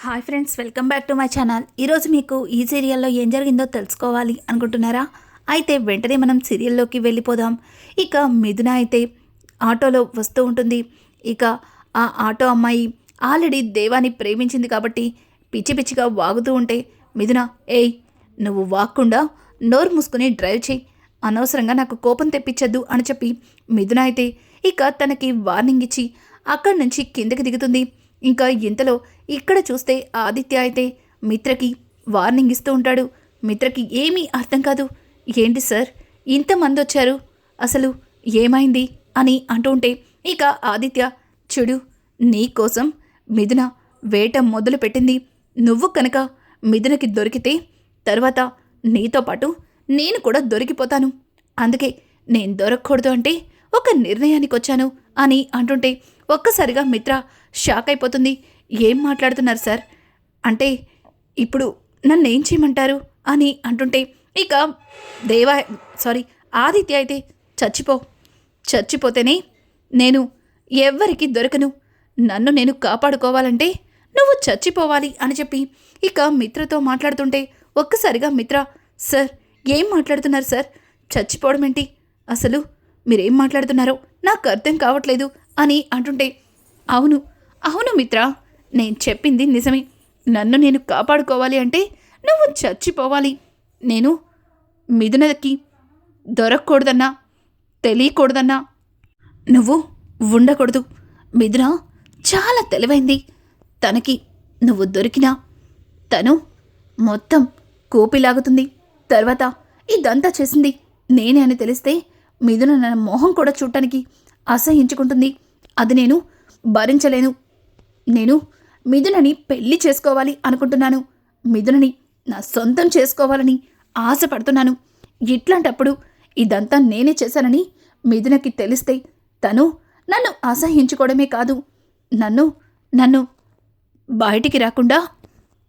Hi friends welcome back to my channel. ఈరోజు మీకు ఈ సీరియల్లో ఏం జరిగిందో తెలుసుకోవాలి అనుకుంటున్నారా? అయితే వెంటనే మనం సీరియల్లోకి వెళ్ళిపోదాం. ఇక మిథున అయితే ఆటోలో వస్తూ ఉంటుంది. ఇక ఆ ఆటో అమ్మాయి ఆల్రెడీ దేవాన్ని ప్రేమించింది కాబట్టి పిచ్చి పిచ్చిగా వాగుతూ ఉంటే మిథున ఏయ్ నువ్వు వాక్కుండా నోరు మూసుకుని డ్రైవ్ చేయి. అనవసరంగా నాకు కోపం తెప్పించద్దు అని చెప్పి మిథున అయితే ఇక తనకి వార్నింగ్ ఇచ్చి అక్కడి నుంచి కిందకి దిగుతుంది. ఇంకా ఇంతలో ఇక్కడ చూస్తే ఆదిత్య అయితే మిత్రకి వార్నింగ్ ఇస్తూ ఉంటాడు. మిత్రకి ఏమీ అర్థం కాదు. ఏంటి సార్? ఇంతమంది వచ్చారు. అసలు ఏమైంది? అని అంటుంటే ఇక ఆదిత్య చెడు నీ కోసం మిథున వేట మొదలు పెట్టింది. నువ్వు కనుక మిథునకి దొరికితే తర్వాత నీతో పాటు నేను కూడా దొరికిపోతాను. అందుకే నేను దొరకకూడదు అంటే ఒక నిర్ణయానికి వచ్చాను అని అంటుంటే ఒక్కసారిగా మిత్ర షాక్ అయిపోతుంది. ఏం మాట్లాడుతున్నారు సార్? అంటే ఇప్పుడు నన్ను ఏం చేయమంటారు? అని అంటుంటే ఇక దేవా సారీ ఆదిత్య అయితే చచ్చిపో చచ్చిపోతేనే నేను ఎవ్వరికి దొరకను. నన్ను నేను కాపాడుకోవాలంటే నువ్వు చచ్చిపోవాలి అని చెప్పి ఇక మిత్రతో మాట్లాడుతుంటే ఒక్కసారిగా మిత్ర సార్ ఏం మాట్లాడుతున్నారు సార్? చచ్చిపోవడం ఏంటి అసలు మీరేం మాట్లాడుతున్నారో నాకు అర్థం కావట్లేదు అని అంటుంటే అవును అవును మిత్ర నేను చెప్పింది నిజమే. నన్ను నేను కాపాడుకోవాలి అంటే నువ్వు చచ్చిపోవాలి. నేను మిథునకి దొరకకూడదన్నా తెలియకూడదన్నా నువ్వు ఉండకూడదు. మిథున చాలా తెలివైంది. తనకి నువ్వు దొరికినా తను మొత్తం కోపిలాగుతుంది. తర్వాత ఇదంతా చేసింది నేనే అని తెలిస్తే మిథున నా మొహం కూడా చూడటానికి అసహించుకుంటుంది అది నేను భరించలేను. నేను మిథునని పెళ్ళి చేసుకోవాలి అనుకుంటున్నాను. మిథునని నా సొంతం చేసుకోవాలని ఆశపడుతున్నాను. ఇట్లాంటప్పుడు ఇదంతా నేనే చేశానని మిథునకి తెలిస్తే తను నన్ను అసహించుకోవడమే కాదు. నన్ను నన్ను బయటికి రాకుండా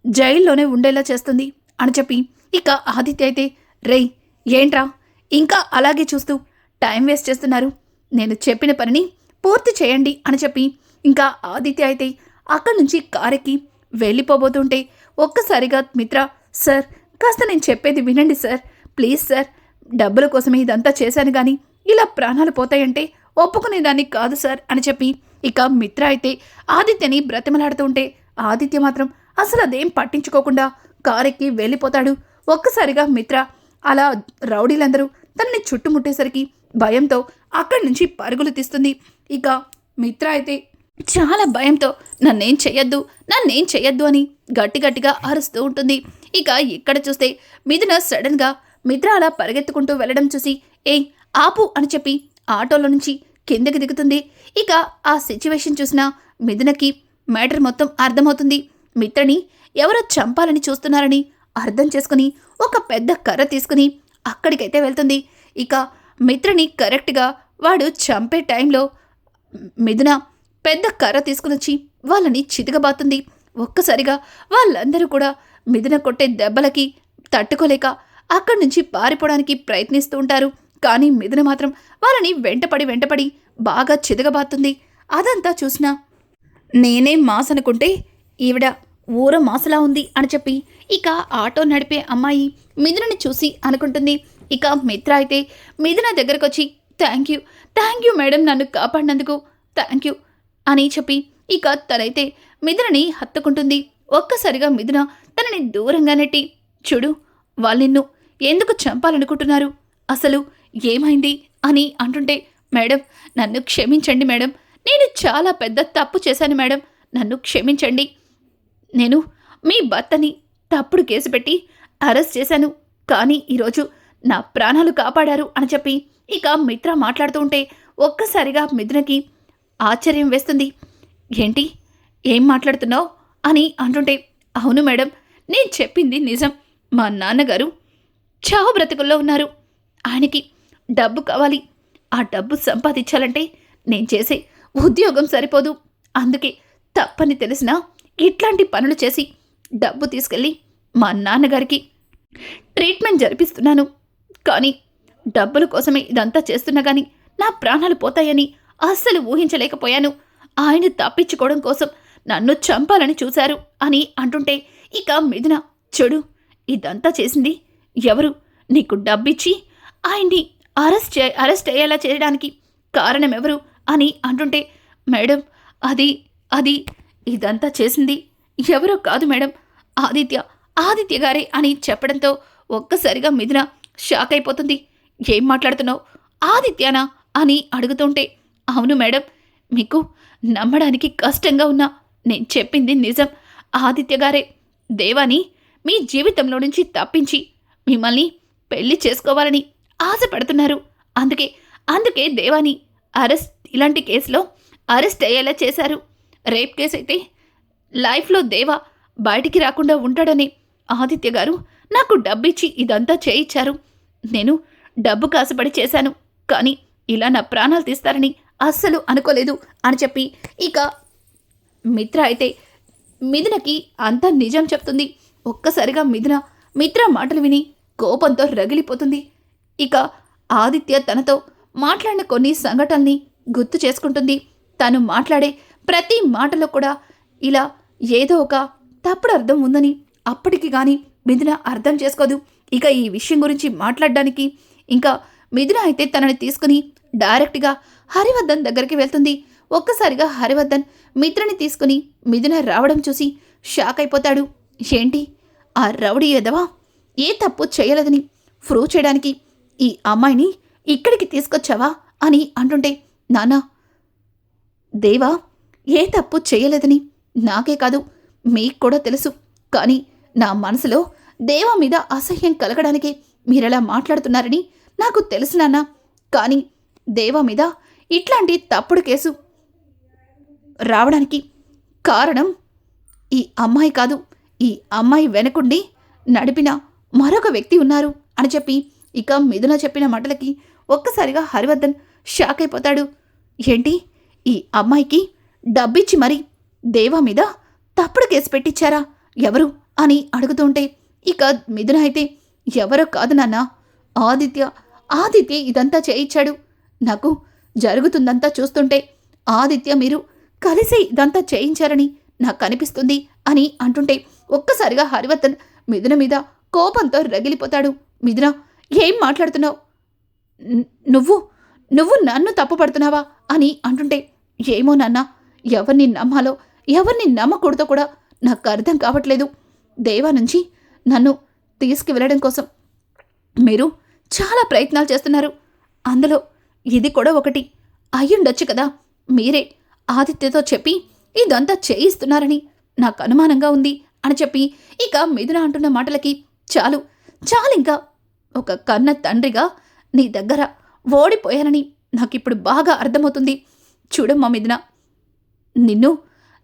జైల్లోనే ఉండేలా చేస్తుంది అని చెప్పి ఇక ఆదిత్య అయితే రేయ్ ఏంట్రా? ఇంకా అలాగే చూస్తూ టైం వేస్ట్ చేస్తున్నారు. నేను చెప్పిన పనిని పూర్తి చేయండి అని చెప్పి ఇంకా ఆదిత్య అయితే అక్కడి నుంచి కారెక్కి వెళ్ళిపోబోతుంటే ఒక్కసారిగా మిత్ర సార్ కాస్త నేను చెప్పేది వినండి సార్. ప్లీజ్ సార్ డబ్బుల కోసమే ఇదంతా చేశాను కానీ ఇలా ప్రాణాలు పోతాయంటే ఒప్పుకునేదాన్ని కాదు సార్ అని చెప్పి ఇక మిత్ర అయితే ఆదిత్యని బ్రతిమలాడుతుంటే ఆదిత్య మాత్రం అసలు అదేం పట్టించుకోకుండా కారెక్కి వెళ్ళిపోతాడు. ఒక్కసారిగా మిత్ర అలా రౌడీలందరూ తనని చుట్టుముట్టేసరికి భయంతో అక్కడి నుంచి పరుగులు తీస్తుంది. ఇక మిత్ర అయితే చాలా భయంతో నన్నేం చెయ్యొద్దు నన్నేం చెయ్యొద్దు అని గట్టి గట్టిగా అరుస్తూ ఉంటుంది. ఇక ఇక్కడ చూస్తే మిథున సడన్గా మిత్ర అలా పరిగెత్తుకుంటూ వెళ్ళడం చూసి ఏయ్ ఆపు అని చెప్పి ఆటోలో నుంచి కిందకి దిగుతుంది. ఇక ఆ సిచ్యువేషన్ చూసిన మిథునకి మ్యాటర్ మొత్తం అర్థమవుతుంది. మిత్రని ఎవరో చంపాలని చూస్తున్నారని అర్థం చేసుకుని ఒక పెద్ద కర్ర తీసుకుని అక్కడికైతే వెళ్తుంది. ఇక మిత్రని కరెక్ట్గా వాడు చంపే టైంలో మిథున పెద్ద కర్ర తీసుకునొచ్చి వాళ్ళని చితకబాతుంది ఒక్కసారిగా వాళ్ళందరూ కూడా మిథున కొట్టే దెబ్బలకి తట్టుకోలేక అక్కడి నుంచి పారిపోవడానికి ప్రయత్నిస్తూ ఉంటారు. కానీ మిథున మాత్రం వాళ్ళని వెంటపడి వెంటపడి బాగా చితకబాతుంది అదంతా చూసినా నేనే మాస్ అనుకుంటే ఈవిడ ఊర మాసలా ఉంది అని చెప్పి ఇక ఆటో నడిపే అమ్మాయి మిథునని చూసి అనుకుంటుంది. ఇక మిత్ర అయితే మిథున దగ్గరకు వచ్చి thank you thank you madam నన్ను కాపాడినందుకు. థ్యాంక్ యూ అని చెప్పి ఇక తనైతే మిథునని హత్తుకుంటుంది. ఒక్కసారిగా మిథున తనని దూరంగా నెట్టి చూడు వాళ్ళు నిన్ను ఎందుకు చంపాలనుకుంటున్నారు? అసలు ఏమైంది? అని అంటుంటే మేడం నన్ను క్షమించండి మేడం. నేను చాలా పెద్ద తప్పు చేశాను మేడం. నన్ను క్షమించండి. నేను మీ భర్తని తప్పుడు కేసు పెట్టి అరెస్ట్ చేశాను. కానీ ఈరోజు నా ప్రాణాలు కాపాడారు అని చెప్పి ఇక మిత్ర మాట్లాడుతూ ఉంటే ఒక్కసారిగా మిథునకి ఆశ్చర్యం వేస్తుంది. ఏంటి? ఏం మాట్లాడుతున్నావు? అని అంటుంటే అవును మేడం నేను చెప్పింది నిజం. మా నాన్నగారు చావు బ్రతుకుల్లో ఉన్నారు. ఆయనకి డబ్బు కావాలి. ఆ డబ్బు సంపాదించాలంటే నేను చేసే ఉద్యోగం సరిపోదు. అందుకే తప్పని తెలిసినా ఇట్లాంటి పనులు చేసి డబ్బు తీసుకెళ్ళి మా నాన్నగారికి ట్రీట్మెంట్ జరిపిస్తున్నాను. కానీ డబ్బుల కోసమే ఇదంతా చేస్తున్నా కానీ నా ప్రాణాలు పోతాయని అస్సలు ఊహించలేకపోయాను. ఆయన తప్పించుకోవడం కోసం నన్ను చంపాలని చూశారు అని అంటుంటే ఇక మిథున చెడు ఇదంతా చేసింది ఎవరు? నీకు డబ్బిచ్చి ఆయన్ని అరెస్ట్ చే అరెస్ట్ అయ్యేలా చేయడానికి కారణం ఎవరు అని అంటుంటే మేడం అది అది ఇదంతా చేసింది ఎవరో కాదు మేడం ఆదిత్య ఆదిత్య గారే అని చెప్పడంతో ఒక్కసారిగా మిథున షాక్ అయిపోతుంది. ఏం మాట్లాడుతున్నావు? ఆదిత్యనా? అని అడుగుతుంటే అవును మేడం మీకు నమ్మడానికి కష్టంగా ఉన్నా నేను చెప్పింది నిజం. ఆదిత్య గారే దేవాని మీ జీవితంలో నుంచి తప్పించి మిమ్మల్ని పెళ్ళి చేసుకోవాలని ఆశపడుతున్నారు. అందుకే అందుకే దేవాని అరెస్ట్ ఇలాంటి కేసులో అరెస్ట్ అయ్యేలా చేశారు. రేప్ కేసు అయితే లైఫ్లో దేవా బయటికి రాకుండా ఉంటాడని ఆదిత్య గారు నాకు డబ్బిచ్చి ఇదంతా చేయించారు. నేను డబ్బు కాసుపడి చేశాను. కానీ ఇలా నా ప్రాణాలు తీస్తారని అస్సలు అనుకోలేదు అని చెప్పి ఇక మిత్ర అయితే మిథునకి అంతా నిజం చెప్తుంది. ఒక్కసారిగా మిథున మిత్ర మాటలు విని కోపంతో రగిలిపోతుంది. ఇక ఆదిత్య తనతో మాట్లాడిన కొన్ని సంఘటనల్ని గుర్తు చేసుకుంటుంది. తను మాట్లాడే ప్రతి మాటలో కూడా ఇలా ఏదో ఒక తప్పుడు అర్థం ఉందని అప్పటికి కానీ మిథున అర్థం చేసుకోదు. ఇక ఈ విషయం గురించి మాట్లాడడానికి ఇంకా మిథున అయితే తనని తీసుకుని డైరెక్ట్గా హరివర్ధన్ దగ్గరికి వెళ్తుంది. ఒక్కసారిగా హరివర్ధన్ మిత్రని తీసుకుని మిథున రావడం చూసి షాక్ అయిపోతాడు. ఏంటి? ఆ రౌడీ ఎదవా? ఏ తప్పు చేయలేదని? ప్రూవ్ చేయడానికి ఈ అమ్మాయిని ఇక్కడికి తీసుకొచ్చావా? అని అంటుంటే నానా దేవా ఏ తప్పు చేయలేదని? నాకే కాదు మీకు కూడా తెలుసు. కానీ నా మనసులో దేవా మీద అసహ్యం కలగడానికే మీరలా మాట్లాడుతున్నారని నాకు తెలుసు నాన్న. కానీ దేవా మీద ఇట్లాంటి తప్పుడు కేసు రావడానికి కారణం ఈ అమ్మాయి కాదు. ఈ అమ్మాయి వెనకుండి నడిపిన మరొక వ్యక్తి ఉన్నారు అని చెప్పి ఇక మిథున చెప్పిన మాటలకి ఒక్కసారిగా హరివర్ధన్ షాక్ అయిపోతాడు. ఏంటి? ఈ అమ్మాయికి డబ్బిచ్చి మరి దేవా మీద తప్పుడు కేసు పెట్టించారా ఎవరు? అని అడుగుతుంటే ఇక మిథున అయితే ఎవరో కాదు నాన్న. ఆదిత్య ఆదిత్య ఇదంతా చేయించాడు. నాకు జరుగుతుందంతా చూస్తుంటే ఆదిత్య మీరు కలిసి ఇదంతా చేయించారని నాకు అనిపిస్తుంది అని అంటుంటే ఒక్కసారిగా హరివర్ధన్ మిథున మీద కోపంతో రగిలిపోతాడు. మిథున ఏం మాట్లాడుతున్నావు? నువ్వు నువ్వు నన్ను తప్పుపడుతున్నావా అని అంటుంటే ఏమో నాన్న ఎవరిని నమ్మాలో ఎవరిని నమ్మకూడదో కూడా నాకు అర్థం కావట్లేదు. దేవా నుంచి నన్ను తీసుకువెళ్ళడం కోసం మీరు చాలా ప్రయత్నాలు చేస్తున్నారు. అందులో ఇది కూడా ఒకటి. అయ్యుండొచ్చు కదా. మీరే ఆదిత్యతో చెప్పి ఇదంతా చేయిస్తున్నారని నాకు అనుమానంగా ఉంది అని చెప్పి ఇక మిథున అంటున్న మాటలకి చాలు. చాలింకా ఒక కన్న తండ్రిగా నీ దగ్గర ఓడిపోయానని నాకిప్పుడు బాగా అర్థమవుతుంది. చూడమ్మా మిథున నిన్ను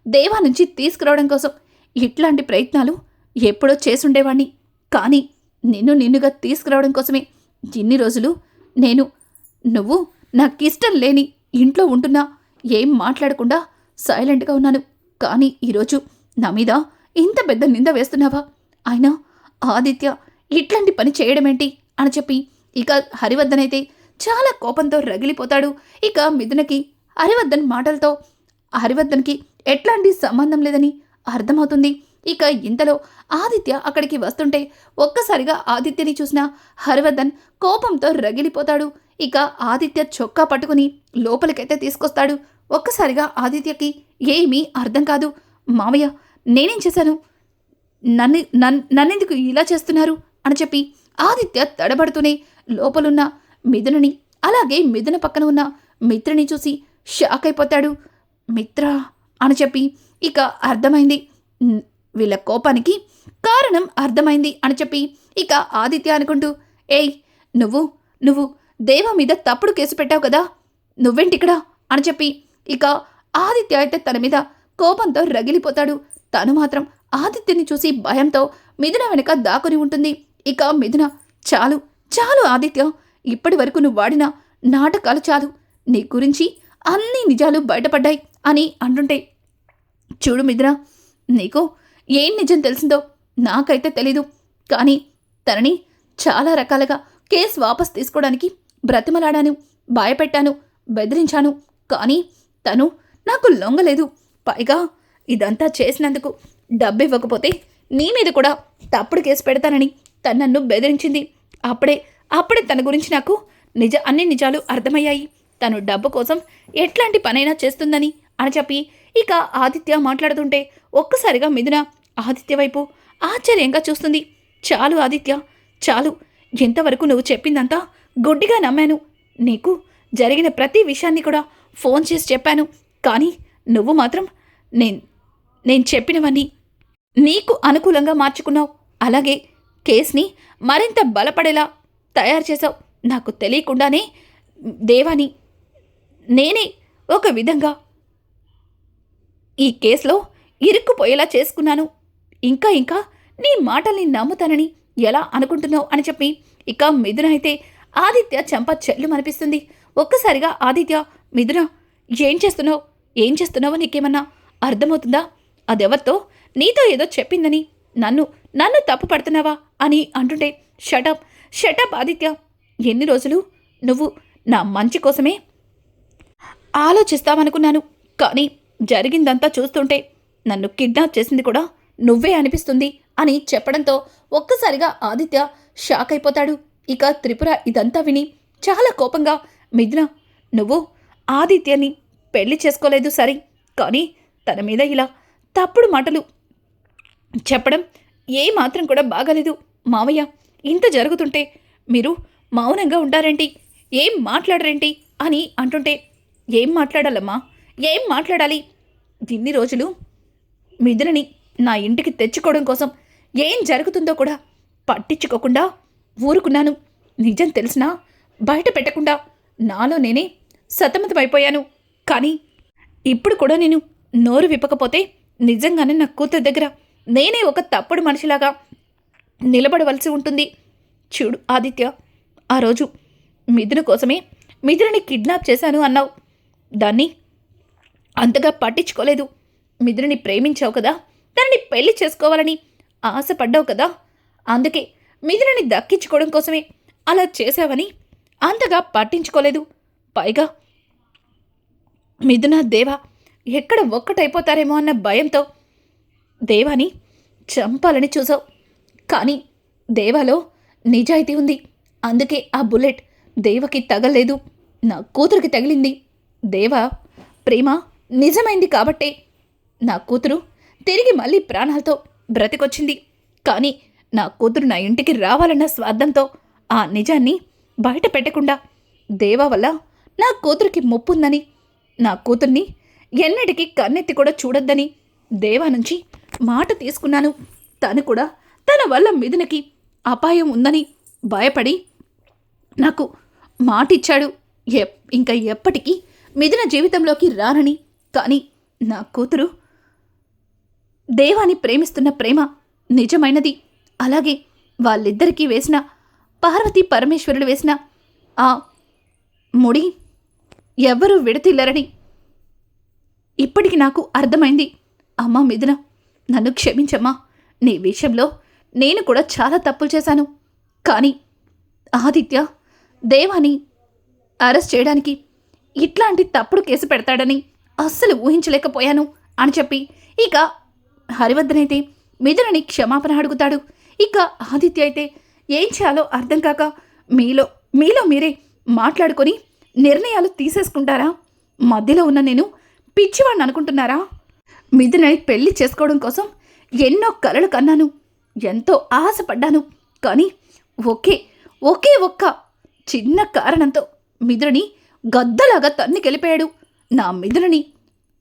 దేవా నుంచి తీసుకురావడం కోసం ఇట్లాంటి ప్రయత్నాలు ఎప్పుడో చేసుండేవాణ్ణి. కానీ నిన్ను నిన్నుగా తీసుకురావడం కోసమే ఇన్ని రోజులు నేను నువ్వు నాకిష్టం లేని ఇంట్లో ఉంటున్నా ఏం మాట్లాడకుండా సైలెంట్గా ఉన్నాను. కానీ ఈరోజు నా మీద ఇంత పెద్ద నింద వేస్తున్నావా? అయినా ఆదిత్య ఇట్లాంటి పని చేయడమేంటి? అని చెప్పి ఇక హరివర్ధన్ అయితే చాలా కోపంతో రగిలిపోతాడు. ఇక మిథునకి హరివర్ధన్ మాటలతో హరివర్ధన్కి ఎట్లాంటి సంబంధం లేదని అర్థమవుతుంది. ఇక ఇంతలో ఆదిత్య అక్కడికి వస్తుంటే ఒక్కసారిగా ఆదిత్యని చూసిన హరివర్ధన్ కోపంతో రగిలిపోతాడు. ఇక ఆదిత్య చొక్కా పట్టుకుని లోపలికైతే తీసుకొస్తాడు. ఒక్కసారిగా ఆదిత్యకి ఏమీ అర్థం కాదు. మామయ్య నేనేం చేశాను? నన్ను నన్ నన్నెందుకు ఇలా చేస్తున్నారు? అని చెప్పి ఆదిత్య తడబడుతూనే లోపలున్న మిథునని అలాగే మిథున పక్కన ఉన్న మిత్రని చూసి షాక్ అయిపోతాడు. మిత్ర అని చెప్పి ఇక అర్థమైంది. వీళ్ళ కోపానికి కారణం అర్థమైంది అని చెప్పి ఇక ఆదిత్య అనుకుంటూ ఏయ్ నువ్వు నువ్వు దేవ మీద తప్పుడు కేసు పెట్టావు కదా నువ్వేంటి ఇక్కడ అని చెప్పి ఇక ఆదిత్య అయితే తన మీద కోపంతో రగిలిపోతాడు. తను మాత్రం ఆదిత్యని చూసి భయంతో మిథున వెనుక దాక్కుని ఉంటుంది. ఇక మిథున చాలు చాలు ఆదిత్య ఇప్పటి వరకు నువ్వు వాడిన నాటకాలు చాలు. నీ గురించి అన్ని నిజాలు బయటపడ్డాయి అని అంటుంటే చూడు మిథున నీకు ఏం నిజం తెలిసిందో నాకైతే తెలీదు. కానీ తనని చాలా రకాలుగా కేసు వాపస్ తీసుకోవడానికి బ్రతిమలాడాను భయపెట్టాను బెదిరించాను. కానీ తను నాకు లొంగలేదు. పైగా ఇదంతా చేసినందుకు డబ్బు ఇవ్వకపోతే నీ మీద కూడా తప్పుడు కేసు పెడతానని తను నన్ను బెదిరించింది. అప్పుడే అప్పుడే తన గురించి నాకు నిజ అన్ని నిజాలు అర్థమయ్యాయి. తను డబ్బు కోసం ఎట్లాంటి పనైనా చేస్తుందని అని చెప్పి ఇక ఆదిత్య మాట్లాడుతుంటే ఒక్కసారిగా మిథున ఆదిత్య వైపు ఆశ్చర్యంగా చూస్తుంది. చాలు ఆదిత్య చాలు. ఎంతవరకు నువ్వు చెప్పిందంతా గుడ్డిగా నమ్మాను. నీకు జరిగిన ప్రతి విషయాన్ని కూడా ఫోన్ చేసి చెప్పాను. కానీ నువ్వు మాత్రం నేను నేను చెప్పినవన్నీ నీకు అనుకూలంగా మార్చుకున్నావు. అలాగే కేస్ని మరింత బలపడేలా తయారు చేసావు నాకు తెలియకుండానే దేవాని నేనే ఒక విధంగా ఈ కేసులో ఇరుక్కుపోయేలా చేసుకున్నాను. ఇంకా ఇంకా నీ మాటల్ని నమ్ముతానని ఎలా అనుకుంటున్నావు అని చెప్పి ఇక మిథున అయితే ఆదిత్య చెంప చెల్లు అనిపిస్తుంది ఒక్కసారిగా ఆదిత్య మిథున ఏం చేస్తున్నావు? ఏం చేస్తున్నావో నీకేమన్నా అర్థమవుతుందా? అదెవరితో? నీతో ఏదో చెప్పిందని నన్ను నన్ను తప్పు పడుతున్నావా అని అంటుంటే షటప్ షటప్ ఆదిత్య. ఎన్ని రోజులు నువ్వు నా మంచి కోసమే ఆలోచిస్తామనుకున్నాను కానీ జరిగిందంతా చూస్తుంటే నన్ను కిడ్నాప్ చేసింది కూడా నువ్వే అనిపిస్తుంది అని చెప్పడంతో ఒక్కసారిగా ఆదిత్య షాక్ అయిపోతాడు. ఇక త్రిపుర ఇదంతా విని చాలా కోపంగా మిథున నువ్వు ఆదిత్యని పెళ్ళి చేసుకోలేదు సరే కానీ తన మీద ఇలా తప్పుడు మాటలు చెప్పడం ఏ మాత్రం కూడా బాగాలేదు. మావయ్య ఇంత జరుగుతుంటే మీరు మౌనంగా ఉంటారేంటి? ఏం మాట్లాడరేంటి? అని అంటుంటే ఏం మాట్లాడాలమ్మా? ఏం మాట్లాడాలి? ఇన్ని రోజులు మిథునని నా ఇంటికి తెచ్చుకోవడం కోసం ఏం జరుగుతుందో కూడా పట్టించుకోకుండా ఊరుకున్నాను. నిజం తెలిసినా బయట పెట్టకుండా నాలో నేనే సతమతమైపోయాను. కానీ ఇప్పుడు కూడా నేను నోరు విప్పకపోతే నిజంగానే నా కూతురు దగ్గర నేనే ఒక తప్పుడు మనిషిలాగా నిలబడవలసి ఉంటుంది. చూడు ఆదిత్య ఆ రోజు మిథున కోసమే మిథునని కిడ్నాప్ చేశాను అన్నావు. దాన్ని అంతగా పట్టించుకోలేదు. మిథునని ప్రేమించావు కదా తనని పెళ్ళి చేసుకోవాలని ఆశపడ్డావు కదా. అందుకే మిథునని దక్కించుకోవడం కోసమే అలా చేశావని అంతగా పట్టించుకోలేదు. పైగా మిథున దేవ ఎక్కడ ఒక్కటైపోతారేమో అన్న భయంతో దేవాని చంపాలని చూసావు. కానీ దేవాలో నిజాయితీ ఉంది. అందుకే ఆ బుల్లెట్ దేవకి తగలేదు. నా కూతురికి తగిలింది. దేవ ప్రేమ నిజమైంది కాబట్టే నా కూతురు తిరిగి మళ్ళీ ప్రాణాలతో బ్రతికొచ్చింది. కానీ నా కూతురు నా ఇంటికి రావాలన్న స్వార్థంతో ఆ నిజాన్ని బయట పెట్టకుండా దేవా వల్ల నా కూతురికి ముప్పుందని నా కూతుర్ని ఎన్నటికీ కన్నెత్తి కూడా చూడొద్దని దేవా నుంచి మాట తీసుకున్నాను. తను కూడా తన వల్ల మిథునకి అపాయం ఉందని భయపడి నాకు మాట ఇచ్చాడు ఎప్ ఇంకా ఎప్పటికీ మిథున జీవితంలోకి రానని కానీ నా కూతురు దేవాని ప్రేమిస్తున్న ప్రేమ నిజమైనది. అలాగే వాళ్ళిద్దరికీ వేసిన పార్వతీ పరమేశ్వరుడు వేసిన ఆ ముడి ఎవ్వరూ విడతిల్లరని ఇప్పటికి నాకు అర్థమైంది. అమ్మా మిథున నన్ను క్షమించమ్మా. నీ విషయంలో నేను కూడా చాలా తప్పులు చేశాను. కానీ ఆదిత్య దేవాని అరెస్ట్ చేయడానికి ఇట్లాంటి తప్పుడు కేసు పెడతాడని అస్సలు ఊహించలేకపోయాను అని చెప్పి. ఇక హరివర్ధనైతే మిథునని క్షమాపణ అడుగుతాడు. ఇక ఆదిత్య అయితే ఏం చేయాలో అర్థం కాక మీలో మీలో మీరే మాట్లాడుకొని నిర్ణయాలు తీసేసుకుంటారా? మధ్యలో ఉన్న నేను పిచ్చివాడిని అనుకుంటున్నారా? మిథునని పెళ్ళి చేసుకోవడం కోసం ఎన్నో కలలు కన్నాను. ఎంతో ఆశపడ్డాను. కానీ ఒకే ఒకే ఒక్క చిన్న కారణంతో మిథునని గద్దలాగా తన్ని గెలిపాడు నా మిథునని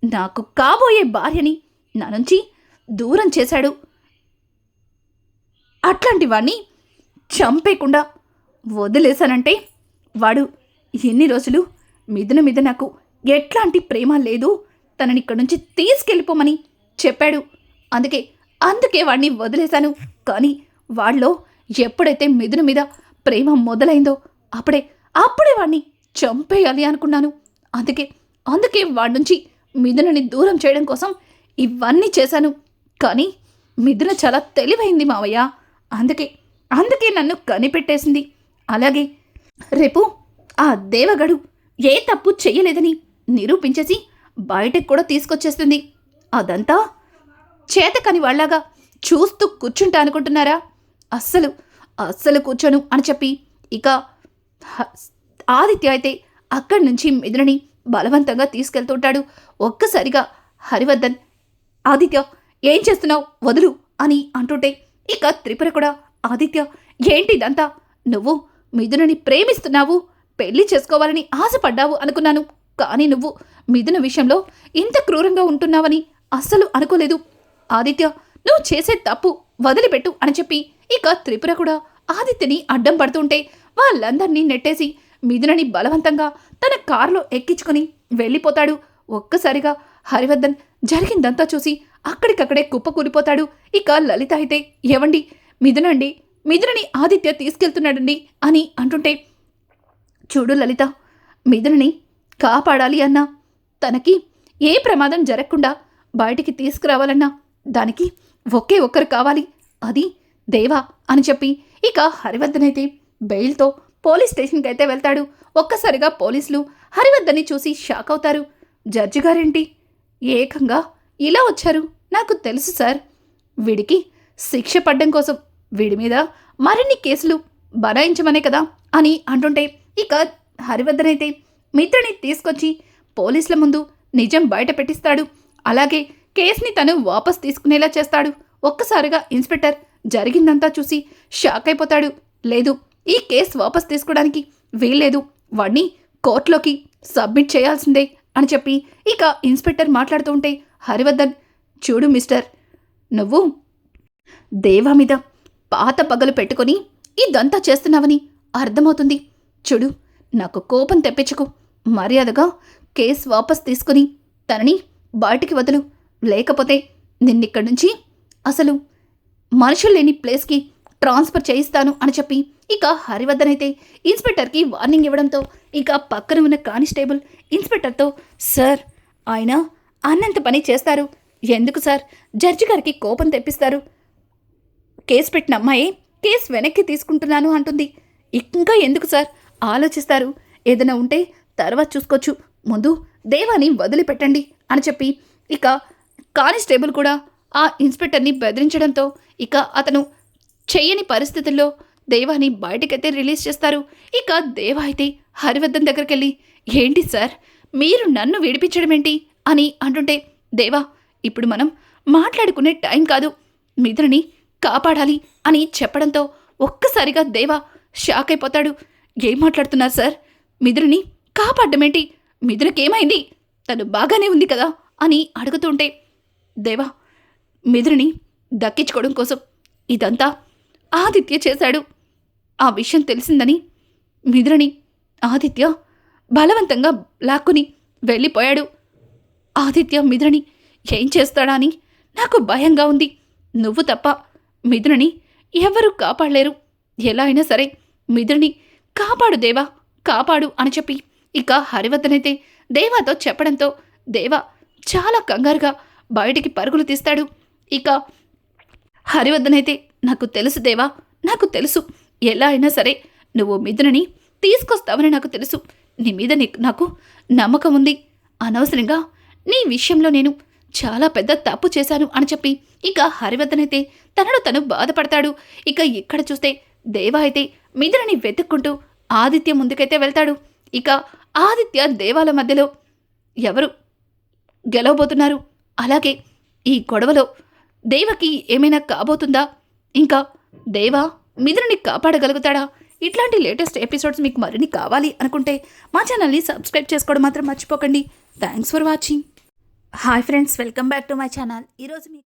నాకు కాబోయే భార్యని నా నుంచి దూరం చేశాడు. అట్లాంటి వాణ్ణి చంపేయకుండా వదిలేశానంటే వాడు ఎన్ని రోజులు మిథున మీద నాకు ఎట్లాంటి ప్రేమ లేదు. తనని ఇక్కడి నుంచి తీసుకెళ్ళిపోమని చెప్పాడు. అందుకే అందుకే వాడిని వదిలేశాను. కానీ వాళ్ళలో ఎప్పుడైతే మిథున మీద ప్రేమ మొదలైందో అప్పుడే అప్పుడే వాడిని చంపేయాలి అనుకున్నాను. అందుకే అందుకే వాడి నుంచి మిథునని దూరం చేయడం కోసం ఇవన్నీ చేశాను. కానీ మిథున చాలా తెలివైంది మావయ్య. అందుకే అందుకే నన్ను కనిపెట్టేసింది. అలాగే రేపు ఆ దేవగడు ఏ తప్పు చేయలేదని నిరూపించేసి బయటకు కూడా తీసుకొచ్చేస్తుంది. అదంతా చేతకని వాళ్ళగా చూస్తూ కూర్చుంటా అనుకుంటున్నారా? అస్సలు అస్సలు కూర్చోను అని చెప్పి ఇక ఆదిత్య అయితే అక్కడి నుంచి మిథునని బలవంతంగా తీసుకెళ్తుంటాడు. ఒక్కసారిగా హరివర్ధన్ ఆదిత్య ఏం చేస్తున్నావు? వదులు అని అంటుంటే ఇక త్రిపుర కూడా ఆదిత్య ఏంటి ఇదంతా నువ్వు మిథునని ప్రేమిస్తున్నావు. పెళ్ళి చేసుకోవాలని ఆశపడ్డావు అనుకున్నాను. కానీ నువ్వు మిథున విషయంలో ఇంత క్రూరంగా ఉంటున్నావని అస్సలు అనుకోలేదు. ఆదిత్య నువ్వు చేసే తప్పు వదిలిపెట్టు అని చెప్పి ఇక త్రిపుర కూడా ఆదిత్యని అడ్డం పడుతుంటే వాళ్ళందరినీ నెట్టేసి మిథునని బలవంతంగా తన కారులో ఎక్కించుకొని వెళ్ళిపోతాడు. ఒక్కసారిగా హరివర్ధన్ జరిగిందంతా చూసి అక్కడికక్కడే కుప్పకూలిపోతాడు ఇక లలిత అయితే ఏవండి? మిథునండి మిథునని ఆదిత్య తీసుకెళ్తున్నాడండి అని అంటుంటే చూడు లలిత మిథునని కాపాడాలి అన్నా. తనకి ఏ ప్రమాదం జరగకుండా బయటికి తీసుకురావాలన్నా దానికి ఒకే ఒక్కరు కావాలి. అది దేవా అని చెప్పి ఇక హరివర్ధన్ అయితే బెయిల్తో పోలీస్ స్టేషన్కి అయితే వెళ్తాడు. ఒక్కసారిగా పోలీసులు హరివర్ధన్ని చూసి షాక్ అవుతారు. జడ్జి గారేంటి? ఏకంగా ఇలా వచ్చారు? నాకు తెలుసు సార్. వీడికి శిక్ష పడ్డం కోసం వీడి మీద మరిన్ని కేసులు బనాయించమనే కదా అని అంటుంటే ఇక హరివర్ధన్ అయితే మిత్రుని తీసుకొచ్చి పోలీసుల ముందు నిజం బయట పెట్టిస్తాడు. అలాగే కేసుని తను వాపస్ తీసుకునేలా చేస్తాడు. ఒక్కసారిగా ఇన్స్పెక్టర్ జరిగిందంతా చూసి షాక్ అయిపోతాడు. లేదు ఈ కేసు వాపస్ తీసుకోవడానికి వీల్లేదు. వాడిని కోర్టులోకి సబ్మిట్ చేయాల్సిందే అని చెప్పి ఇక ఇన్స్పెక్టర్ మాట్లాడుతూ ఉంటే హరివర్ధన్ చూడు మిస్టర్ నువ్వు దేవా మీద పాత పగలు పెట్టుకొని ఇదంతా చేస్తున్నావని అర్థమవుతుంది. చూడు నాకు కోపం తెప్పించుకు. మర్యాదగా కేసు వాపస్ తీసుకుని తనని బయటికి వదులు. లేకపోతే నిన్నిక్కడి నుంచి అసలు మనుషులు లేని ప్లేస్కి ట్రాన్స్ఫర్ చేయిస్తాను అని చెప్పి ఇక హరివర్ధన్ అయితే ఇన్స్పెక్టర్కి వార్నింగ్ ఇవ్వడంతో ఇక పక్కన ఉన్న కానిస్టేబుల్ ఇన్స్పెక్టర్తో సార్ ఆయన అన్నంత పని చేస్తారు. ఎందుకు సార్? జడ్జి గారికి కోపం తెప్పిస్తారు. కేసు పెట్టిన అమ్మాయి కేసు వెనక్కి తీసుకుంటున్నాను అంటుంది. ఇంకా ఎందుకు సార్? ఆలోచిస్తారు. ఏదైనా ఉంటే తర్వాత చూసుకోవచ్చు. ముందు దేవాని వదిలిపెట్టండి అని చెప్పి ఇక కానిస్టేబుల్ కూడా ఆ ఇన్స్పెక్టర్ని బెదిరించడంతో ఇక అతను చేయని పరిస్థితుల్లో దేవాని బయటకైతే రిలీజ్ చేస్తారు. ఇక దేవా అయితే హరివర్ధన్ దగ్గరికి వెళ్ళి ఏంటి సార్ మీరు నన్ను విడిపించడం ఏంటి? అని అంటుంటే దేవా ఇప్పుడు మనం మాట్లాడుకునే టైం కాదు. మిత్రుని కాపాడాలి అని చెప్పడంతో ఒక్కసారిగా దేవా షాక్ అయిపోతాడు. ఏం మాట్లాడుతున్నారు సార్? మిథుని కాపాడ్డమేంటి మిదురుకేమైంది తను బాగానే ఉంది కదా? అని అడుగుతుంటే దేవా మిథుని దక్కించుకోవడం కోసం ఇదంతా ఆదిత్య చేశాడు. ఆ విషయం తెలిసిందని మిథుని ఆదిత్య బలవంతంగా లాక్కుని వెళ్ళిపోయాడు. ఆదిత్య మిథుని ఏం చేస్తాడా అని నాకు భయంగా ఉంది. నువ్వు తప్ప మిథునని ఎవరూ కాపాడలేరు. ఎలా అయినా సరే మిథుని కాపాడు దేవా కాపాడు అని చెప్పి ఇక హరివర్ధనైతే దేవాతో చెప్పడంతో దేవా చాలా కంగారుగా బయటికి పరుగులు తీస్తాడు. ఇక హరివర్ధనైతే నాకు తెలుసు దేవా నాకు తెలుసు. ఎలా అయినా సరే నువ్వు మిథునని తీసుకొస్తావని నాకు తెలుసు. నీ మీద నాకు నమ్మకం ఉంది. అనవసరంగా నీ విషయంలో నేను చాలా పెద్ద తప్పు చేశాను అని చెప్పి ఇక హరివర్ధనైతే తనను తను బాధపడతాడు. ఇక ఇక్కడ చూస్తే దేవ అయితే మిథునని వెతుక్కుంటూ ఆదిత్య ముందుకైతే వెళ్తాడు. ఇక ఆదిత్య దేవాల మధ్యలో ఎవరు గెలవబోతున్నారు? అలాగే ఈ గొడవలో దేవకి ఏమైనా కాబోతుందా? ఇంకా దేవా మిథునని కాపాడగలుగుతాడా? ఇట్లాంటి లేటెస్ట్ ఎపిసోడ్స్ మీకు మరిన్ని కావాలి అనుకుంటే మా ఛానల్ని సబ్స్క్రైబ్ చేసుకోవడం మాత్రం మర్చిపోకండి. Thanks for watching. Hi friends welcome back to my channel. ఈరోజు మీకు